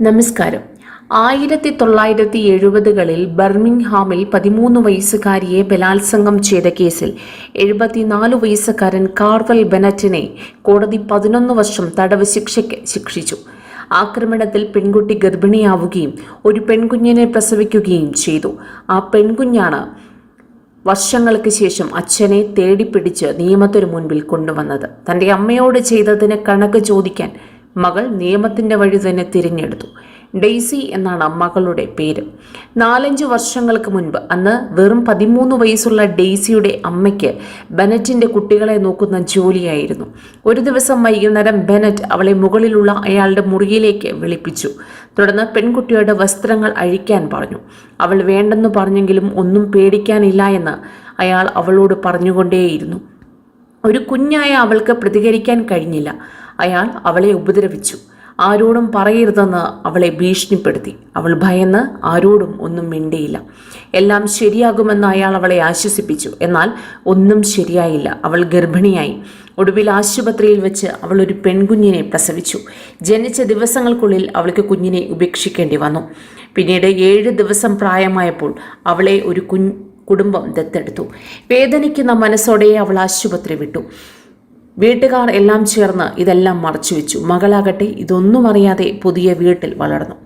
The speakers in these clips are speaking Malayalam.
നമസ്കാരം. ആയിരത്തി തൊള്ളായിരത്തി എഴുപതുകളിൽ ബർമിംഗ്ഹാമിൽ പതിമൂന്ന് വയസ്സുകാരിയെ ബലാത്സംഗം ചെയ്ത കേസിൽ എഴുപത്തിനാല് വയസ്സുകാരൻ കാർവൽ ബെനറ്റിനെ കോടതി പതിനൊന്ന് വർഷം തടവ് ശിക്ഷയ്ക്ക് ശിക്ഷിച്ചു. ആക്രമണത്തിൽ പെൺകുട്ടി ഗർഭിണിയാവുകയും ഒരു പെൺകുഞ്ഞിനെ പ്രസവിക്കുകയും ചെയ്തു. ആ പെൺകുഞ്ഞാണ് വർഷങ്ങൾക്ക് ശേഷം അച്ഛനെ തേടിപ്പിടിച്ച് നിയമത്തിനു മുൻപിൽ കൊണ്ടുവന്നത്. തന്റെ അമ്മയോട് ചെയ്തതിന് കണക്ക് ചോദിക്കാൻ മകൾ നിയമത്തിന്റെ വഴി തന്നെ തിരഞ്ഞെടുത്തു. ഡെയ്സി എന്നാണ് മകളുടെ പേര്. നാലഞ്ച് വർഷങ്ങൾക്ക് മുൻപ് അന്ന് വെറും പതിമൂന്ന് വയസ്സുള്ള ഡെയ്സിയുടെ അമ്മയ്ക്ക് ബെനറ്റിന്റെ കുട്ടികളെ നോക്കുന്ന ജോലിയായിരുന്നു. ഒരു ദിവസം വൈകുന്നേരം ബെനറ്റ് അവളെ മുകളിലുള്ള അയാളുടെ മുറിയിലേക്ക് വിളിപ്പിച്ചു. തുടർന്ന് പെൺകുട്ടിയുടെ വസ്ത്രങ്ങൾ അഴിക്കാൻ പറഞ്ഞു. അവൾ വേണ്ടെന്ന് പറഞ്ഞെങ്കിലും ഒന്നും പേടിക്കാനില്ല എന്ന് അയാൾ അവളോട് പറഞ്ഞുകൊണ്ടേയിരുന്നു. ഒരു കുഞ്ഞായ അവൾക്ക് പ്രതികരിക്കാൻ കഴിഞ്ഞില്ല. അയാൾ അവളെ ഉപദ്രവിച്ചു. ആരോടും പറയരുതെന്ന് അവളെ ഭീഷണിപ്പെടുത്തി. അവൾ ഭയന്ന് ആരോടും ഒന്നും മിണ്ടിയില്ല. എല്ലാം ശരിയാകുമെന്ന് അയാൾ അവളെ ആശ്വസിപ്പിച്ചു. എന്നാൽ ഒന്നും ശരിയായില്ല. അവൾ ഗർഭിണിയായി. ഒടുവിൽ ആശുപത്രിയിൽ വെച്ച് അവൾ ഒരു പെൺകുഞ്ഞിനെ പ്രസവിച്ചു. ജനിച്ച ദിവസങ്ങൾക്കുള്ളിൽ അവൾക്ക് കുഞ്ഞിനെ ഉപേക്ഷിക്കേണ്ടി വന്നു. പിന്നീട് ഏഴ് ദിവസം പ്രായമായപ്പോൾ അവളെ ഒരു കുഞ്ഞ് കുടുംബം ദത്തെടുത്തു. വേദനിക്കുന്ന മനസ്സോടെ അവൾ ആശുപത്രി വിട്ടു. വീട്ടുകാർ എല്ലാം ചേർന്ന് ഇതെല്ലാം മറച്ചുവെച്ചു മകളാകട്ടെ ഇതൊന്നും അറിയാതെ പുതിയ വീട്ടിൽ വളർന്നു.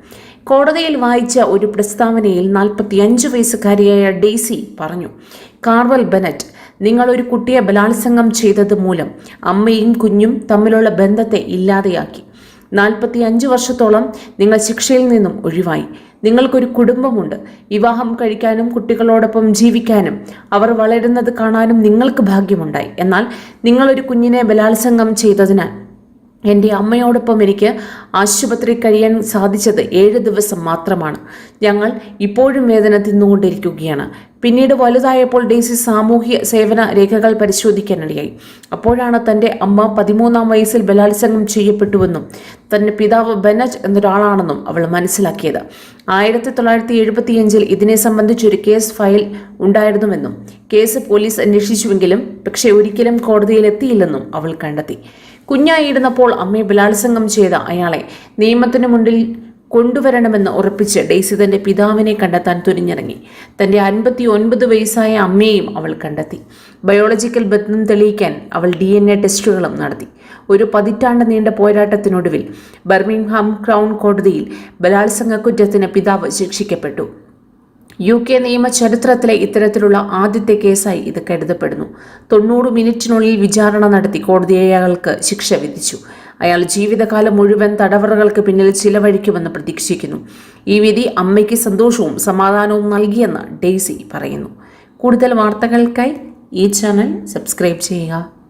കോടതിയിൽ വായിച്ച ഒരു പ്രസ്താവനയിൽ നാൽപ്പത്തിയഞ്ച് വയസ്സുകാരിയായ ഡെയ്സി പറഞ്ഞു കാർവൽ ബെനറ്റ് നിങ്ങൾ ഒരു കുട്ടിയെ ബലാത്സംഗം ചെയ്തത് മൂലം അമ്മയും കുഞ്ഞും തമ്മിലുള്ള ബന്ധത്തെ ഇല്ലാതെയാക്കി. നാൽപ്പത്തി അഞ്ച് വർഷത്തോളം നിങ്ങൾ ശിക്ഷയിൽ നിന്നും ഒഴിവായി. നിങ്ങൾക്കൊരു കുടുംബമുണ്ട്. വിവാഹം കഴിക്കാനും കുട്ടികളോടൊപ്പം ജീവിക്കാനും അവർ വളരുന്നത് കാണാനും നിങ്ങൾക്ക് ഭാഗ്യമുണ്ടായി. എന്നാൽ നിങ്ങളൊരു കുഞ്ഞിനെ ബലാത്സംഗം ചെയ്തതിനാൽ എന്റെ അമ്മയോടൊപ്പം എനിക്ക് ആശുപത്രി കഴിയാൻ സാധിച്ചത് ഏഴ് ദിവസം മാത്രമാണ്. ഞങ്ങൾ ഇപ്പോഴും വേദന തിന്നുകൊണ്ടിരിക്കുകയാണ്. പിന്നീട് വലുതായപ്പോൾ ഡെയ്സി സാമൂഹ്യ സേവന രേഖകൾ പരിശോധിക്കാനിടയായി. അപ്പോഴാണ് തന്റെ അമ്മ പതിമൂന്നാം വയസ്സിൽ ബലാത്സംഗം ചെയ്യപ്പെട്ടുവെന്നും തന്റെ പിതാവ് ബനജ് എന്നൊരാളാണെന്നും അവൾ മനസ്സിലാക്കിയത്. ആയിരത്തി തൊള്ളായിരത്തി എഴുപത്തിയഞ്ചിൽ ഇതിനെ സംബന്ധിച്ചൊരു കേസ് ഫയൽ ഉണ്ടായിരുന്നുവെന്നും കേസ് പോലീസ് അന്വേഷിച്ചുവെങ്കിലും പക്ഷേ ഒരിക്കലും കോടതിയിൽ എത്തിയില്ലെന്നും അവൾ കണ്ടെത്തി. കുഞ്ഞായിരുന്നപ്പോൾ അമ്മയെ ബലാത്സംഗം ചെയ്ത അയാളെ നിയമത്തിന് മുന്നിൽ കൊണ്ടുവരണമെന്ന് ഉറപ്പിച്ച് ഡെയ്സി തന്റെ പിതാവിനെ കണ്ടെത്താൻ തുനിഞ്ഞിറങ്ങി. തന്റെ അൻപത്തി ഒൻപത് വയസ്സായ അമ്മയെയും അവൾ കണ്ടെത്തി. ബയോളജിക്കൽ ബന്ധം തെളിയിക്കാൻ അവൾ ഡി എൻ എ ടെസ്റ്റുകളും നടത്തി. ഒരു പതിറ്റാണ്ട് നീണ്ട പോരാട്ടത്തിനൊടുവിൽ ബർമിംഗ്ഹാം ക്രൗൺ കോടതിയിൽ ബലാത്സംഗ കുറ്റത്തിന് പിതാവ് ശിക്ഷിക്കപ്പെട്ടു. യു കെ നിയമ ചരിത്രത്തിലെ ഇത്തരത്തിലുള്ള ആദ്യത്തെ കേസായി ഇത് കരുതപ്പെടുന്നു. തൊണ്ണൂറ് മിനിറ്റിനുള്ളിൽ വിചാരണ നടത്തി കോടതി അയാൾക്ക് ശിക്ഷ വിധിച്ചു. അയാൾ ജീവിതകാലം മുഴുവൻ തടവറകൾക്ക് പിന്നിൽ ചിലവഴിക്കുമെന്ന് പ്രതീക്ഷിക്കുന്നു. ഈ വിധി അമ്മയ്ക്ക് സന്തോഷവും സമാധാനവും നൽകിയെന്ന് ഡെയ്സി പറയുന്നു. കൂടുതൽ വാർത്തകൾക്കായി ഈ ചാനൽ സബ്സ്ക്രൈബ് ചെയ്യുക.